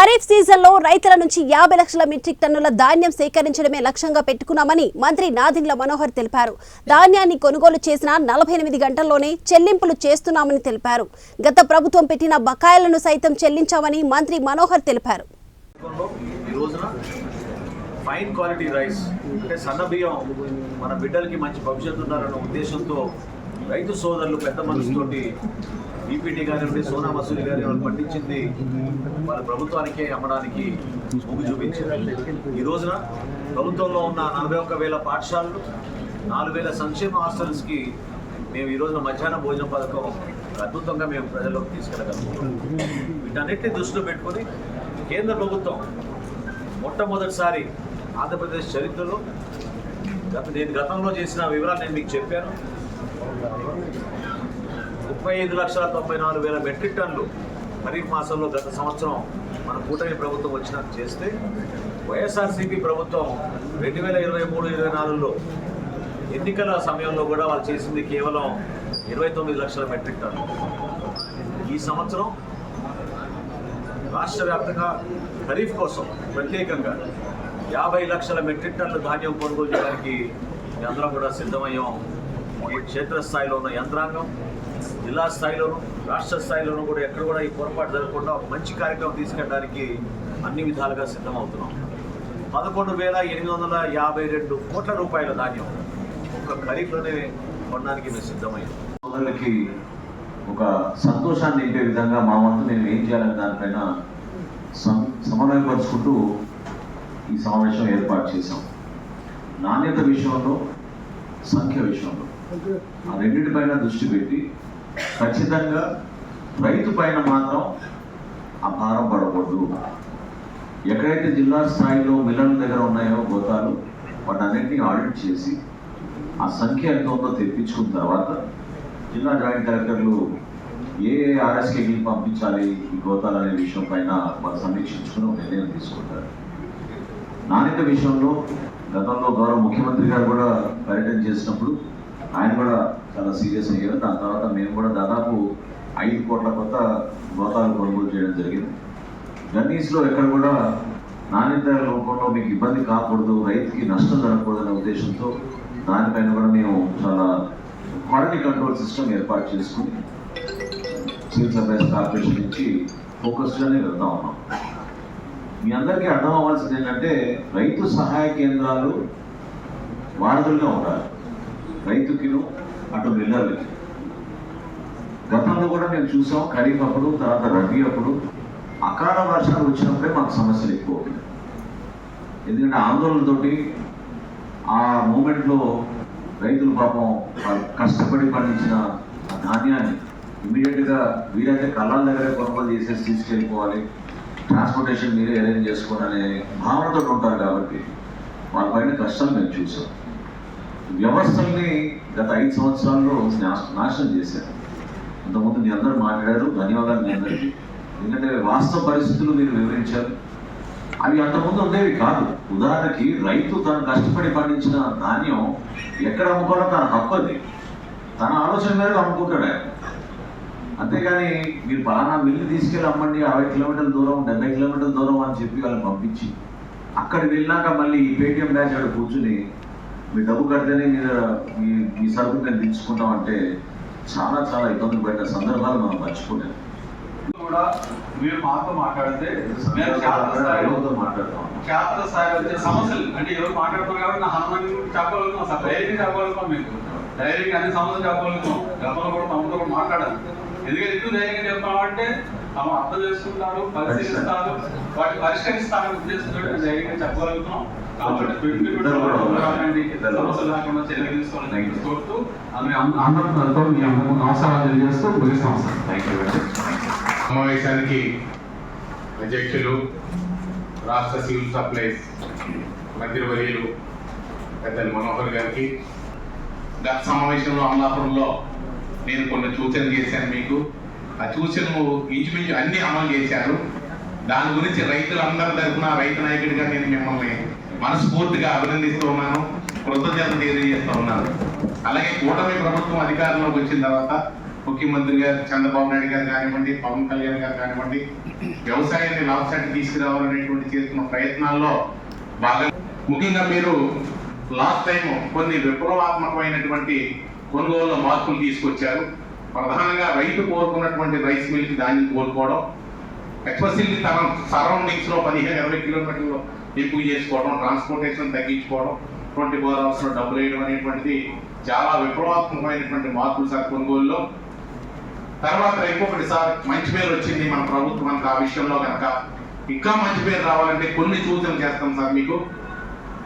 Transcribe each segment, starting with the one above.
ఖరీఫ్ సీజన్లో రైతుల నుంచి యాభై లక్షల మెట్రిక్ టన్నుల ధాన్యం సేకరించడమే లక్ష్యంగా పెట్టుకున్నామని మంత్రి నాదిండ్ల మనోహర్ తెలిపారు. ధాన్యాన్ని కొనుగోలు చేసిన నలభై ఎనిమిది గంటల్లోనే చెల్లింపులు చేస్తున్నామని తెలిపారు. గత ప్రభుత్వం పెట్టిన బకాయిలను సైతం చెల్లించామని మంత్రి మనోహర్ తెలిపారు. ఫైన్ క్వాలిటీ రైస్ అంటే సన్న బియ్యం మన బిడ్డలకి మంచి భవిష్యత్తు ఉండాలన్న ఉద్దేశంతో రైతు సోదరులు పెద్ద మనసుతోటి ఈపీటీ గారి సోనా మసూరి గారి వాళ్ళు పండించింది వాళ్ళ ప్రభుత్వానికే అమ్మడానికి మొగ్గు చూపించారు ఈ రోజున ప్రభుత్వంలో ఉన్న నలభై ఒక్క వేల పాఠశాలలు నాలుగు వేల సంక్షేమ హాస్టల్స్కి మేము ఈ రోజున మధ్యాహ్న భోజన పథకం అద్భుతంగా మేము ప్రజల్లోకి తీసుకెళ్ళగలుగుతాం వీటన్నిటిని దృష్టిలో పెట్టుకొని కేంద్ర ప్రభుత్వం మొట్టమొదటిసారి ఆంధ్రప్రదేశ్ చరిత్రలో గత నేను గతంలో చేసిన వివరాలు నేను మీకు చెప్పాను. ముప్పై ఐదు లక్షల తొంభై నాలుగు వేల మెట్రిక్ టన్లు ఖరీఫ్ మాసంలో గత సంవత్సరం మన కూటమి ప్రభుత్వం వచ్చినట్టు చేస్తే వైఎస్ఆర్సీపీ ప్రభుత్వం రెండు వేల ఇరవై మూడు ఇరవై నాలుగులో ఎన్నికల సమయంలో కూడా వాళ్ళు చేసింది కేవలం ఇరవై తొమ్మిది లక్షల మెట్రిక్ టన్ను ఈ సంవత్సరం రాష్ట్ర వ్యాప్తంగా ఖరీఫ్ కోసం ప్రత్యేకంగా యాభై లక్షల మెట్రిక్ టన్ల ధాన్యం కొనుగోలు చేయడానికి అందరం కూడా సిద్ధమయ్యాం. క్షేత్రస్థాయిలో ఉన్న యంత్రాంగం జిల్లా స్థాయిలోనూ రాష్ట్ర స్థాయిలోనూ కూడా ఎక్కడ కూడా ఈ పొరపాటు జరగకుండా ఒక మంచి కార్యక్రమం తీసుకెళ్ళడానికి అన్ని విధాలుగా సిద్ధమవుతున్నాం. పదకొండు వేల ఎనిమిది వందల యాభై రెండు కోట్ల రూపాయల ధాన్యం ఒక ఖరీఫ్లోనే కొనడానికి మేము సిద్ధమయ్యాం. సోదరులకి ఒక సంతోషాన్ని నింపే విధంగా మా వంతు మేము ఏం చేయాలని దానిపైన సమన్వయపరుచుకుంటూ ఈ సమావేశం ఏర్పాటు చేశాం. నాణ్యత విషయంలో సంఖ్య విషయంలో ఆ రెండింటిపైన దృష్టి పెట్టి ఖచ్చితంగా రైతు పైన మాత్రం ఆ భారం పడకూడదు. ఎక్కడైతే జిల్లా స్థాయిలో మిల్లర్ల దగ్గర ఉన్నాయో గోతాలు వాటన్నింటినీ ఆడిట్ చేసి ఆ సంఖ్య ఎంత ఉందో తెప్పించుకున్న తర్వాత జిల్లా జాయింట్ కలెక్టర్లు ఏ ఏ ఆర్ఎస్కేకి పంపించాలి ఈ గోతాలు అనే విషయం పైన వాళ్ళు సమీక్షించుకుని ఒక నిర్ణయం తీసుకుంటారు. నాణ్యత విషయంలో గతంలో గౌరవ ముఖ్యమంత్రి గారు కూడా పర్యటన చేసినప్పుడు ఆయన కూడా చాలా సీరియస్ అయ్యారు. దాని తర్వాత మేము కూడా దాదాపు ఐదు కోట్ల కొత్త గోతాలు కొనుగోలు చేయడం జరిగింది. గన్నీస్లో ఎక్కడ కూడా నాణ్యత రూపంలో మీకు ఇబ్బంది కాకూడదు రైతుకి నష్టం జరగకూడదనే ఉద్దేశంతో దానిపైన కూడా మేము చాలా క్వాలిటీ కంట్రోల్ సిస్టమ్ ఏర్పాటు చేసుకుని సివిల్ సప్లైస్ కార్పొరేషన్ నుంచి ఫోకస్గానే వెళ్తా ఉన్నాం. మీ అందరికీ అర్థం అవ్వాల్సింది ఏంటంటే రైతు సహాయ కేంద్రాలు వారధులుగా ఉండాలి. రైతుకిను అటు మిల్లర్లకి గతంలో కూడా మేము చూసాం ఖరీఫ్ అప్పుడు తర్వాత రబీ అప్పుడు. అకాల వర్షాలు వచ్చినప్పుడే మాకు సమస్యలు ఎక్కువ ఎందుకంటే ఆందోళనతోటి ఆ మూమెంట్లో రైతులు పాపం వాళ్ళు కష్టపడి పండించిన ధాన్యాన్ని ఇమీడియట్గా వీరైతే కళ్ళాల దగ్గరే కొనుగోలు చేసేసి తీసుకెళ్ళిపోవాలి. ట్రాన్స్పోర్టేషన్ మీరే అరేంజ్ చేసుకోవాలనే భావనతో ఉంటారు కాబట్టి వాళ్ళ పైన కష్టాలు మేము చూసాం. వ్యవస్థల్ని గత ఐదు సంవత్సరాల్లో నాశనం చేశారు. అంతకుముందు మీ అందరూ మాట్లాడారు ధన్యవాదాలు మీ అందరికీ. ఎందుకంటే వాస్తవ పరిస్థితులు మీరు వివరించారు. అవి అంతకుముందు ఉండేవి కాదు. ఉదాహరణకి రైతు తను కష్టపడి పండించిన ధాన్యం ఎక్కడ అమ్ముకోవడం తన హక్కు అది. తన ఆలోచన మేరకు అమ్ముకుంటాడు ఆయన. అంతేగాని మీరు పలానా మిల్లు తీసుకెళ్ళి అమ్మండి అరవై కిలోమీటర్ల దూరం డెబ్బై కిలోమీటర్ల దూరం అని చెప్పి వాళ్ళని పంపించి అక్కడ వెళ్ళాక మళ్ళీ ఈ పేటిఎం బ్యాచ్ అక్కడ కూర్చుని మీ డబ్బు కడితేనే మీరు మీ మీ సరుకు మేము దించుకుంటామంటే చాలా చాలా ఇబ్బందులు పడిన సందర్భాలు మనం మర్చిపోలేము కూడా మీరు మాతో మాట్లాడితే క్షేత్ర స్థాయిలో వచ్చే సమస్యలు అంటే కాబట్టి నా హనుమాన్ చెప్పగలుగుతాం ధైర్యంగా చెప్పగలుగుతాం మీకు. ధైర్యంగా అన్ని సమస్యలు చెప్పగలుగుతాం. గతంలో కూడా తమతో కూడా మాట్లాడాలి ఎందుకంటే ధైర్యంగా చెప్తామంటే తమ అర్థం చేసుకుంటారు పరిశీలిస్తారు వాటి పరిష్కరిస్తారనే ఉద్దేశంతో ధైర్యంగా చెప్పగలుగుతున్నాం. కాబట్టి మీరు కూడా అలాంటి సమస్యలు లేకుండా చర్యలు తీసుకోవాలని చెప్పి కోరుతూ మీ అం- అందరితో మీ నమస్కారాలు తెలియజేస్తూ ముగిస్తాం sir. Thank you very much సమావేశానికి అధ్యక్షులు రాష్ట్ర సివిల్ సప్లైస్ మంత్రివర్యులు పెద్దలు మనోహర్ గారికి. గత సమావేశంలో అమలాపురంలో నేను కొన్ని సూచనలు చేశాను మీకు. ఆ సూచనలు ఇంచుమించు అన్ని అమలు చేశారు. దాని గురించి రైతులందరి తరఫున రైతు నాయకుడిగా నేను మిమ్మల్ని మనస్ఫూర్తిగా అభినందిస్తూ ఉన్నాను. కృతజ్ఞత తెలియజేస్తూ ఉన్నాను. అలాగే కూటమి ప్రభుత్వం అధికారంలోకి వచ్చిన తర్వాత ముఖ్యమంత్రి గారు చంద్రబాబు నాయుడు గారు కానివ్వండి పవన్ కళ్యాణ్ గారు కానివ్వండి వ్యవసాయాన్ని లాభసాటి తీసుకురావాలనేటువంటి చేస్తున్న ప్రయత్నాల్లో బాగా ముఖ్యంగా మీరు లాస్ట్ టైం కొన్ని విప్లవాత్మకమైనటువంటి కొనుగోలు మార్పులు తీసుకొచ్చారు. ప్రధానంగా రైతు కోరుకున్నటువంటి రైస్ మిల్కి దాన్ని కోరుకోవడం. ఎక్స్పెషల్లీ తన సరౌండింగ్స్లో పదిహేను ఇరవై కిలోమీటర్లు ఎక్కువ చేసుకోవడం ట్రాన్స్పోర్టేషన్ తగ్గించుకోవడం ట్వంటీ ఫోర్ అవర్స్లో డబ్బులు వేయడం అనేటువంటిది చాలా విప్లవాత్మకమైనటువంటి మార్పులు సార్ కొనుగోలులో. తర్వాత ఇంకొకటి సార్ మంచి పేరు వచ్చింది మన ప్రభుత్వానికి ఆ విషయంలో కనుక. ఇంకా మంచి పేరు రావాలంటే కొన్ని సూచనలు చేస్తాం సార్ మీకు.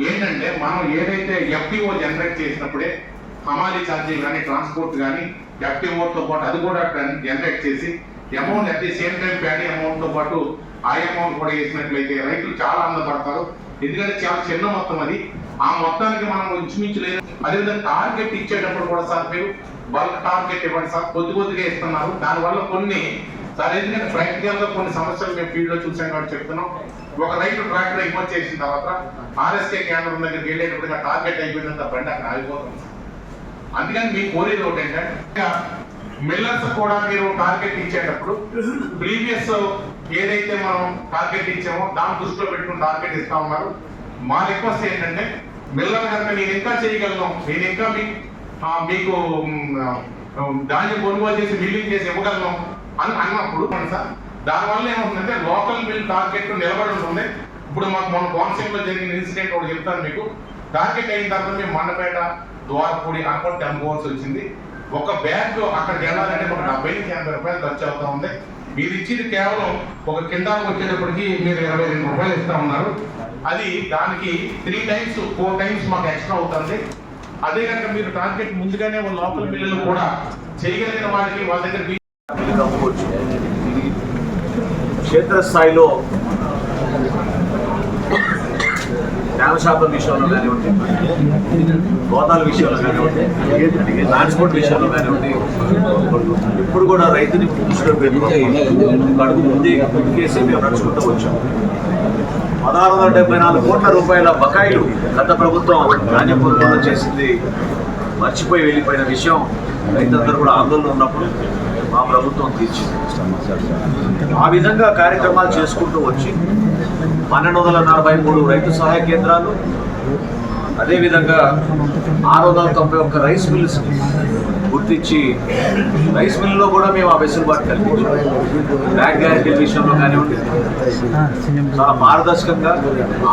ఏంటంటే మనం ఏదైతే ఎఫ్టీఓ జనరేట్ చేసినప్పుడే హమాలీ ఛార్జీ కానీ ట్రాన్స్పోర్ట్ కానీ ఎఫ్టీఓతో పాటు అది కూడా జనరేట్ చేసి amount at the same time paddy అమౌంట్తో పాటు ఆ అమౌంట్ కూడా వేసినట్లయితే రైతులు చాలా ఆనందపడతారు. ఎందుకంటే చాలా చిన్న మొత్తం అది. ఆ మొత్తానికి మనం ఇంచుమించు లేదు. అదేవిధంగా టార్గెట్ ఇచ్చేటప్పుడు కూడా సార్ మీరు బల్క్ టార్గెట్ ఇవ్వండి సార్. కొద్ది కొద్దిగా ఇస్తున్నారు. దానివల్ల కొన్ని సార్ ఎందుకంటే ప్రాక్టికల్గా కొన్ని సమస్యలు మేము ఫీల్డ్లో చూసాం కాబట్టి చెప్తున్నాం. ఒక రైతు ట్రాక్టర్ ఎగుమతి చేసిన తర్వాత ఆర్ఎస్కే కేంద్రం దగ్గరికి వెళ్ళేటప్పుడు టార్గెట్ అయిపోయినంత బండి అక్కడ ఆగిపోతుంది అందుకని మీ కోరేది ఒకటి ఏంటంటే మిల్లర్స్ కూడా మీరు టార్గెట్ ఇచ్చేటప్పుడు ప్రీవియస్ ఏదైతే మనం టార్గెట్ ఇచ్చామో దాన్ని దృష్టిలో పెట్టుకుని టార్గెట్ ఇస్తా ఉన్నారు. మా రిక్వెస్ట్ ఏంటంటే మిల్లర్ కనుక నేను ఇంకా చేయగలను. నేను ఇంకా మీ మీకు దాన్ని కొనుగోలు చేసి మిల్లింగ్ చేసి ఇవ్వగలను అని అన్నప్పుడు సార్. దానివల్ల ఏమవుతుందంటే లోకల్ మిల్ టార్గెట్ నిలబడి ఉంటుంది. ఇప్పుడు మాకు మన కోనసీమలో జరిగిన ఇన్సిడెంట్ ఒకటి చెప్తాను మీకు. టార్గెట్ అయిన తర్వాత మేము మండపేట ద్వారపూడి అనుకుంటే అమ్ముకోవాల్సి వచ్చింది. ఒక బ్యాగ్ అక్కడికి వెళ్ళాలంటే ఒక డెబ్బై నుంచి ఎనభై రూపాయలు ఖర్చు అవుతా ఉంది. మీరు ఇచ్చేది కేవలం ఒక కింటాలకు వచ్చేటప్పటికి మీరు ఇరవై రెండు రూపాయలు ఇస్తా ఉన్నారు. అది దానికి త్రీ టైమ్స్ ఫోర్ టైమ్స్ మాకు ఎక్స్ట్రా అవుతుంది. అదే కనుక మీరు టార్గెట్ ముందుగానే లోకల్ బిల్లులు కూడా చేయగలిగిన వారికి వాళ్ళ దగ్గర అమ్ముకోవచ్చు క్షేత్రస్థాయిలో జ్ఞాన శాతం విషయంలో కానివ్వండి గోదాల విషయంలో కానివ్వండి ట్రాన్స్పోర్ట్ విషయంలో కానివ్వండి ఇప్పుడు కూడా రైతుని దృష్టిలో పెట్టుకొని అడుగు ముందే ముందుకేసి మేము నడుచుకుంటూ వచ్చాం. పదహారు వందల డెబ్బై నాలుగు కోట్ల రూపాయల బకాయిలు గత ప్రభుత్వం ధాన్యం కొనుగోలు చేసింది. మర్చిపోయి వెళ్ళిపోయిన విషయం రైతులందరూ కూడా ఆందోళన ఉన్నప్పుడు మా ప్రభుత్వం తీర్చింది. ఆ విధంగా కార్యక్రమాలు చేసుకుంటూ వచ్చి పన్నెండు వందల నలభై మూడు రైతు సహాయ కేంద్రాలు అదేవిధంగా ఆరు వందల తొంభై ఒక్క రైస్ మిల్స్ గుర్తించి రైస్ మిల్లో కూడా మేము ఆ వెసులుబాటు కల్పించాం. బ్యాంక్ గ్యారంటీ విషయంలో కానివ్వండి. చాలా పారదర్శకంగా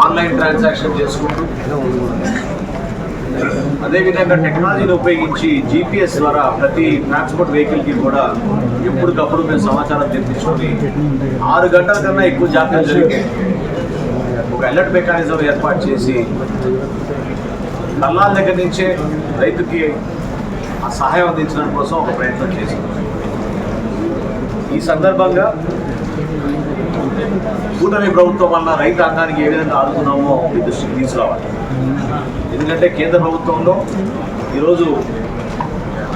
ఆన్లైన్ ట్రాన్సాక్షన్ చేసుకుంటూ అదేవిధంగా టెక్నాలజీని ఉపయోగించి జీపీఎస్ ద్వారా ప్రతి ట్రాన్స్పోర్ట్ వెహికల్కి కూడా ఎప్పటికప్పుడు మేము సమాచారం తెప్పించుకొని ఆరు గంటల కన్నా ఎక్కువ జాగ్రత్త జరిగితే ఒక అలర్ట్ మెకానిజం ఏర్పాటు చేసి కల్లాల దగ్గర నుంచే రైతుకి ఆ సహాయం అందించడం కోసం ఒక ప్రయత్నం చేసింది ఈ సందర్భంగా కూటమి ప్రభుత్వం వల్ల రైతాంగానికి ఏ విధంగా ఆదుకున్నామో మీ దృష్టికి తీసుకురావాలి ఎందుకంటే కేంద్ర ప్రభుత్వంలో ఈరోజు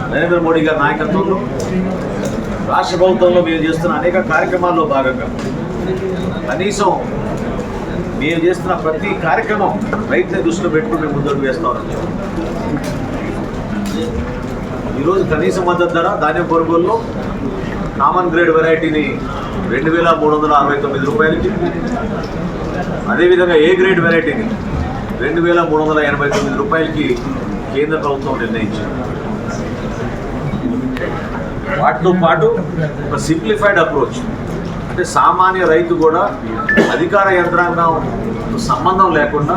నరేంద్ర మోడీ గారి నాయకత్వంలో రాష్ట్ర ప్రభుత్వంలో మేము చేస్తున్న అనేక కార్యక్రమాల్లో భాగంగా కనీసం మేము చేస్తున్న ప్రతి కార్యక్రమం రైతుని దృష్టిలో పెట్టుకుని మేము ముందుకు వేస్తా ఉన్నాం ఈరోజు కనీస మద్దతు ధర ధాన్యం కొనుగోలులో కామన్ గ్రేడ్ వెరైటీని రెండు వేల మూడు వందల అరవై తొమ్మిది రూపాయలకి. అదేవిధంగా ఏ గ్రేడ్ వెరైటీని రెండు వేల మూడు వందల ఎనభై తొమ్మిది రూపాయలకి కేంద్ర ప్రభుత్వం నిర్ణయించింది. వాటితో పాటు ఒక సింప్లిఫైడ్ అప్రోచ్. అంటే సామాన్య రైతు కూడా అధికార యంత్రాంగం సంబంధం లేకుండా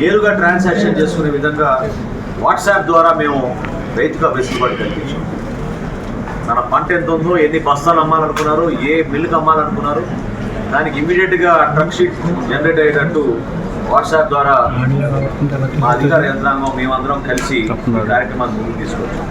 నేరుగా ట్రాన్సాక్షన్ చేసుకునే విధంగా వాట్సాప్ ద్వారా మేము రైతుగా వెసులుబాటు కల్పించాం. తన పంట ఎంత ఉందో ఎన్ని బస్తాలు అమ్మాలనుకున్నారు ఏ మిల్లుకి అమ్మాలనుకున్నారు దానికి ఇమీడియట్గా ట్రక్ షీట్ జనరేట్ అయ్యేటట్టు వాట్సాప్ ద్వారా మా అధికార యంత్రాంగం మేమందరం కలిసి కార్యక్రమాన్ని ముందుకు తీసుకొచ్చాం.